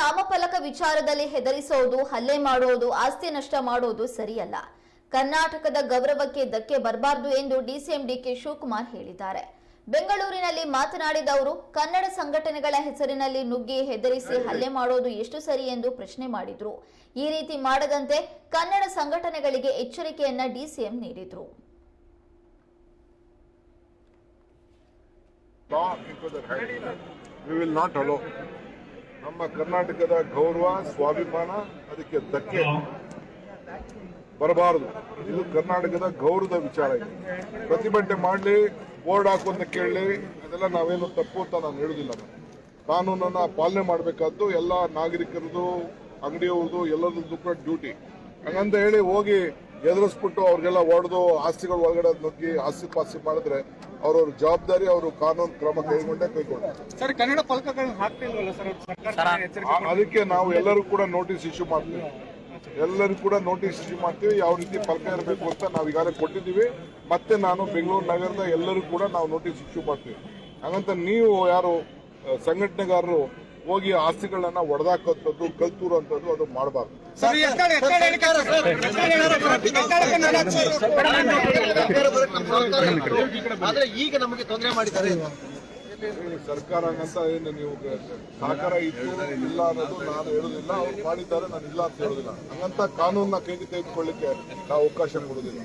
ನಾಮಫಲಕ ವಿಚಾರದಲ್ಲಿ ಹೆದರಿಸೋದು, ಹಲ್ಲೆ ಮಾಡೋದು, ಆಸ್ತಿ ನಷ್ಟ ಮಾಡೋದು ಸರಿಯಲ್ಲ. ಕರ್ನಾಟಕದ ಗೌರವಕ್ಕೆ ಧಕ್ಕೆ ಬರಬಾರದು ಎಂದು ಡಿಸಿಎಂ ಡಿಕೆ ಶಿವಕುಮಾರ್ ಹೇಳಿದ್ದಾರೆ. ಬೆಂಗಳೂರಿನಲ್ಲಿ ಮಾತನಾಡಿದ ಅವರು, ಕನ್ನಡ ಸಂಘಟನೆಗಳ ಹೆಸರಿನಲ್ಲಿ ನುಗ್ಗಿ ಹೆದರಿಸಿ ಹಲ್ಲೆ ಮಾಡೋದು ಎಷ್ಟು ಸರಿ ಎಂದು ಪ್ರಶ್ನೆ ಮಾಡಿದ್ರು. ಈ ರೀತಿ ಮಾಡದಂತೆ ಕನ್ನಡ ಸಂಘಟನೆಗಳಿಗೆ ಎಚ್ಚರಿಕೆಯನ್ನ ಡಿಸಿಎಂ ನೀಡಿದ್ರು. ನಮ್ಮ ಕರ್ನಾಟಕದ ಗೌರವ ಸ್ವಾಭಿಮಾನ ಅದಕ್ಕೆ ಧಕ್ಕೆ ಬರಬಾರದು. ಇದು ಕರ್ನಾಟಕದ ಗೌರವದ ವಿಚಾರ ಇದೆ. ಪ್ರತಿಭಟನೆ ಮಾಡಲಿ ಬೋರ್ಡ್ ಹಾಕು ಅಂತ ಕೇಳಲಿ ಅದೆಲ್ಲ ನಾವೇನು ತಪ್ಪು ಅಂತ ನಾನು ಹೇಳುದಿಲ್ಲ. ನಾನು ಕಾನೂನನ್ನ ಪಾಲನೆ ಮಾಡಬೇಕಾದ್ದು ಎಲ್ಲ ನಾಗರಿಕರದು ಅಂಗಡಿಯವ್ರದ್ದು ಎಲ್ಲರದ್ದು ಕೂಡ ಡ್ಯೂಟಿ ಹಂಗಂತ ಹೇಳಿ ಹೋಗಿ ಎದುರಿಸ್ಬಿಟ್ಟು ಅವ್ರಿಗೆಲ್ಲ ಹೊಡೆದು ಆಸ್ತಿಗಳ ಒಳಗಡೆ ನುಗ್ಗಿ ಆಸ್ತಿ ಪಾಸ್ತಿ ಮಾಡಿದ್ರೆ ಅವ್ರವ್ರ ಜವಾಬ್ದಾರಿ ಅವರು ಕಾನೂನು ಕ್ರಮ ಕೈಗೊಂಡೇ ಕೈಗೊಂಡು ಸರ್ ಕನ್ನಡ ಫಲಕಗಳನ್ನ ಹಾಕ್ತಿಲ್ವಲ್ಲ ಸರ್? ಸರ್ಕಾರ ಅದಕ್ಕೆ ನಾವು ಎಲ್ಲರೂ ಕೂಡ ನೋಟಿಸ್ ಇಶ್ಯೂ ಮಾಡ್ತೀವಿ. ಎಲ್ಲರಿಗೂ ಕೂಡ ನೋಟಿಸ್ ಇಶ್ಯೂ ಮಾಡ್ತೀವಿ. ಯಾವ ರೀತಿ ಫಲಕ ಇರಬೇಕು ಅಂತ ನಾವು ಈಗಾಗಲೇ ಕೊಟ್ಟಿದ್ದೀವಿ. ಮತ್ತೆ ನಾನು ಬೆಂಗಳೂರು ನಗರದ ಎಲ್ಲರೂ ಕೂಡ ನಾವು ನೋಟಿಸ್ ಇಶ್ಯೂ ಮಾಡ್ತೀವಿ. ಹಾಗಂತ ನೀವು ಯಾರು ಸಂಘಟನೆಗಾರರು ಹೋಗಿ ಆಸ್ತಿಗಳನ್ನ ಒಡೆದಾಕೋಂಥದ್ದು ಕಲ್ತೂರಂಥದ್ದು ಅದು ಮಾಡಬಾರ್ದು ಈಗ ನಮಗೆ ತೊಂದರೆ ಮಾಡಿದ್ದಾರೆ ಸರ್ಕಾರ ಅಂತ ಏನು ನೀವು ಸಹಕಾರ ಇತ್ತು ಇಲ್ಲ ಅನ್ನೋದು ನಾನು ಹೇಳುದಿಲ್ಲ ಅವ್ರು ಮಾಡಿದ್ದಾರೆ ನಾನು ಇಲ್ಲ ಅಂತ ಹೇಳುದಿಲ್ಲ ಹಂಗಂತ ಕಾನೂನನ್ನ ಕೈಗೆ ತೆಗೆದುಕೊಳ್ಳಿಕ್ಕೆ ನಾವು ಅವಕಾಶ ಕೊಡುದಿಲ್ಲ